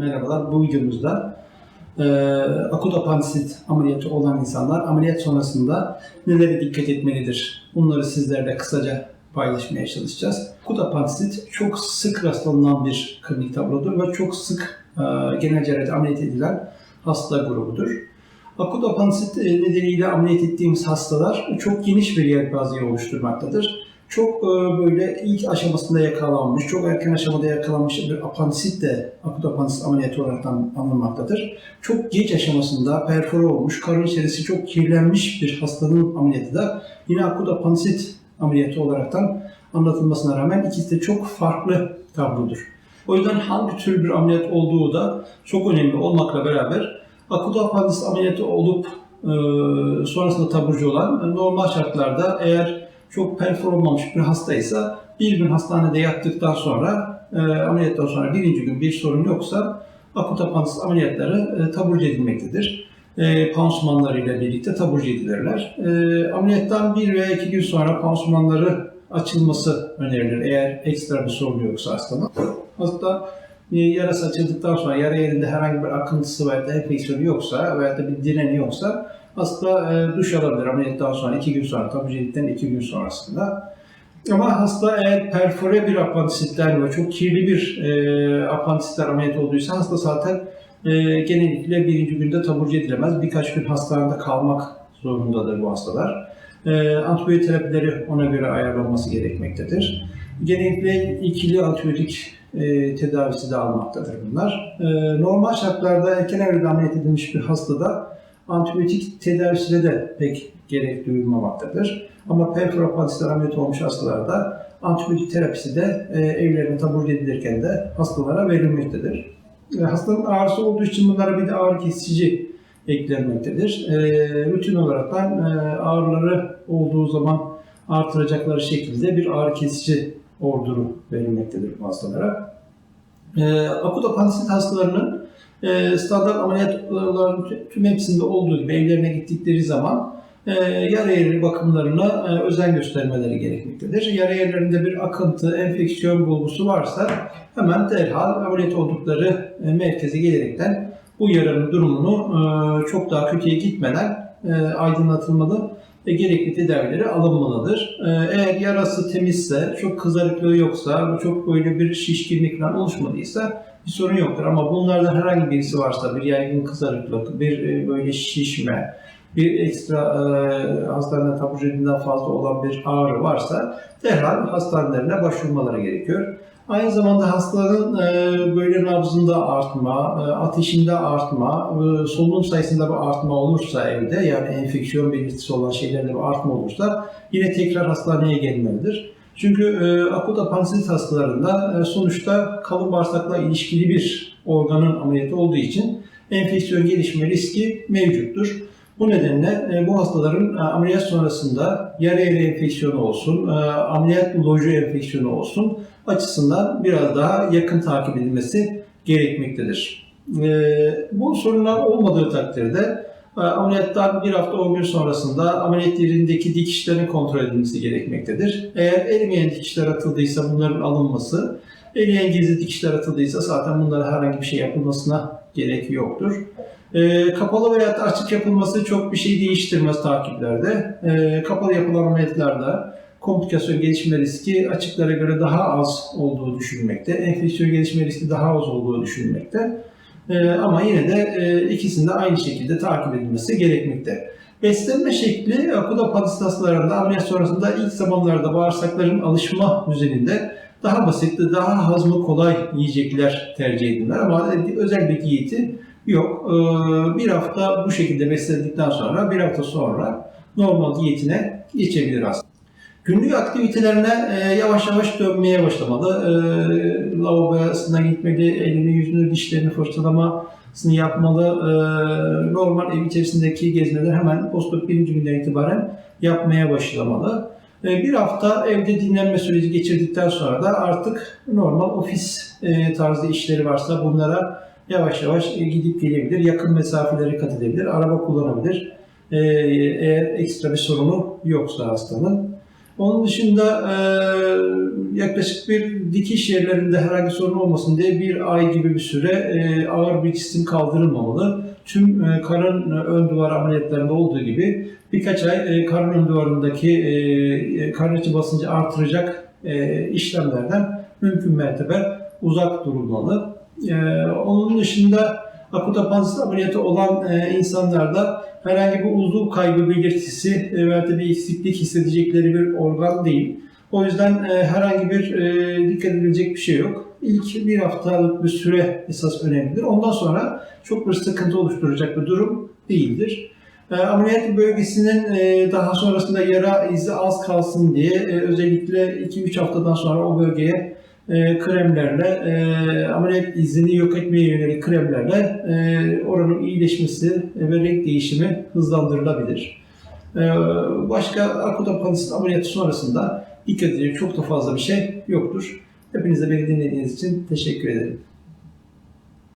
Merhabalar, bu videomuzda e, akut apandisit ameliyatı olan insanlar ameliyat sonrasında nelere dikkat etmelidir? Bunları sizlerle kısaca paylaşmaya çalışacağız. Akut apandisit çok sık rastlanılan bir klinik tablodur ve çok sık e, genel cerrahide ameliyat edilen hasta grubudur. Akut apandisit e, nedeniyle ameliyat ettiğimiz hastalar çok geniş bir yelpazeyi oluşturmaktadır çok e, böyle ilk aşamasında yakalanmış, çok erken aşamada yakalanmış bir apandisit de akut apandisit ameliyatı olarak anılmaktadır. Çok geç aşamasında perfore olmuş, karın içerisi çok kirlenmiş bir hastanın ameliyatı da yine akut apandisit ameliyatı olaraktan anlatılmasına rağmen ikisi de çok farklı tablodur. O yüzden hangi tür bir ameliyat olduğu da çok önemli olmakla beraber akut apandisit ameliyatı olup e, sonrasında taburcu olan normal şartlarda eğer çok perfor olmamış bir hastaysa bir gün hastanede yattıktan sonra e, ameliyattan sonra birinci gün bir sorun yoksa akut apandisit ameliyatları e, taburcu edilmektedir. E, pansumanlarıyla birlikte taburcu edilirler. E, ameliyattan bir veya iki gün sonra pansumanları açılması önerilir eğer ekstra bir sorun yoksa hastanın. Hasta e, yarası açıldıktan sonra yara yerinde herhangi bir akıntısı veya da enfeksiyonu yoksa veya da bir direni yoksa hasta e, duş alabilir ameliyattan sonra iki gün sonra taburcu edildikten iki gün sonrasında. Ama hasta eğer perfore bir apandisitler ve çok kirli bir e, apandisitler ameliyat olduysa hasta zaten e, genellikle birinci günde taburcu edilemez. Birkaç gün hastanede kalmak zorundadır bu hastalar. E, antibiyotik terapileri ona göre ayarlanması gerekmektedir. Genellikle ikili antibiyotik e, tedavisi de almaktadır bunlar. E, normal şartlarda erken evrede ameliyat edilmiş bir hastada antibiyotik tedavisine de pek gerek duyulmamaktadır. Ama perfurapandisit ameliyat olmuş hastalarda antibiyotik terapisi de e, evlerine taburcu edilirken de hastalara verilmektedir. E, hastanın ağrısı olduğu için bunlara bir de ağrı kesici eklenmektedir. E, rutin olaraktan e, ağrıları olduğu zaman artıracakları şekilde bir ağrı kesici orduru verilmektedir bu hastalara. E, akut apandisit hastalarının e, standart ameliyatların tüm hepsinde olduğu gibi evlerine gittikleri zaman e, yara yeri bakımlarına e, özen göstermeleri gerekmektedir. Yara yerlerinde bir akıntı, enfeksiyon bulgusu varsa hemen derhal ameliyat oldukları e, merkeze gelerekten bu yaranın durumunu e, çok daha kötüye gitmeden e, aydınlatılmalı ve gerekli tedavileri alınmalıdır. Ee, eğer yarası temizse, çok kızarıklığı yoksa, çok böyle bir şişkinlik oluşmadıysa bir sorun yoktur. Ama bunlardan herhangi birisi varsa, bir yaygın kızarıklık, bir e, böyle şişme, bir ekstra e, hastanede taburcu edilen fazla olan bir ağrı varsa derhal hastanelerine başvurmaları gerekiyor. Aynı zamanda hastaların e, böyle nabzında artma, e, ateşinde artma, e, solunum sayısında bir artma olursa evde yani enfeksiyon belirtisi olan şeylerde bir artma olursa yine tekrar hastaneye gelmelidir. Çünkü akut apandisit hastalarında sonuçta kalın bağırsakla ilişkili bir organın ameliyatı olduğu için enfeksiyon gelişme riski mevcuttur. Bu nedenle e, bu hastaların e, ameliyat sonrasında yarı yeri enfeksiyonu olsun, e, ameliyat loju enfeksiyonu olsun açısından biraz daha yakın takip edilmesi gerekmektedir. Bu sorunlar olmadığı takdirde ameliyattan bir hafta 10 gün sonrasında ameliyat yerindeki dikişlerin kontrol edilmesi gerekmektedir. Eğer erimeyen dikişler atıldıysa bunların alınması, eriyen gizli dikişler atıldıysa zaten bunlara herhangi bir şey yapılmasına gerek yoktur. E, kapalı veya açık yapılması çok bir şey değiştirmez takiplerde. E, kapalı yapılan ameliyatlarda komplikasyon gelişme riski açıklara göre daha az olduğu düşünülmekte. Enfeksiyon gelişme riski daha az olduğu düşünülmekte. E, ama yine de e, ikisinde aynı şekilde takip edilmesi gerekmekte. Beslenme şekli akut apandisit hastalarında ameliyat sonrasında ilk zamanlarda bağırsakların alışma düzeninde daha basit, daha hazmı kolay yiyecekler tercih edilirler ama özel bir diyeti Yok. Ee, bir hafta bu şekilde beslendikten sonra bir hafta sonra normal diyetine geçebilir aslında. Günlük aktivitelerine e, yavaş yavaş dönmeye başlamalı. E, lavabosuna gitmeli, elini, yüzünü, dişlerini fırçalamasını yapmalı. E, normal ev içerisindeki gezmeleri hemen postop birinci günden itibaren yapmaya başlamalı. Bir hafta evde dinlenme süreci geçirdikten sonra da artık normal ofis tarzı işleri varsa bunlara yavaş yavaş e, gidip gelebilir, yakın mesafeleri kat edebilir, araba kullanabilir. E, eğer ekstra bir sorunu yoksa hastanın. Onun dışında e, yaklaşık bir dikiş yerlerinde herhangi sorun olmasın diye bir ay gibi bir süre ağır bir cisim kaldırılmamalı. Tüm karın ön duvar ameliyatlarında olduğu gibi birkaç ay e, karın ön duvarındaki karın içi basıncı artıracak işlemlerden mümkün mertebe uzak durulmalı. E, onun dışında akut apandisit ameliyatı olan e, insanlarda herhangi bir uzuv kaybı belirtisi e, veya da bir eksiklik hissedecekleri bir organ değil. O yüzden e, herhangi bir dikkat edilecek bir şey yok. İlk bir haftalık bir süre esas önemlidir. Ondan sonra çok bir sıkıntı oluşturacak bir durum değildir. Ameliyat bölgesinin daha sonrasında yara izi az kalsın diye özellikle 2-3 haftadan sonra o bölgeye e, kremlerle, e, ameliyat izini yok etmeye yönelik kremlerle e, oranın iyileşmesi ve renk değişimi hızlandırılabilir. E, başka akut apandisit ameliyatı sonrasında dikkat edecek çok da fazla bir şey yoktur. Hepinize beni dinlediğiniz için teşekkür ederim.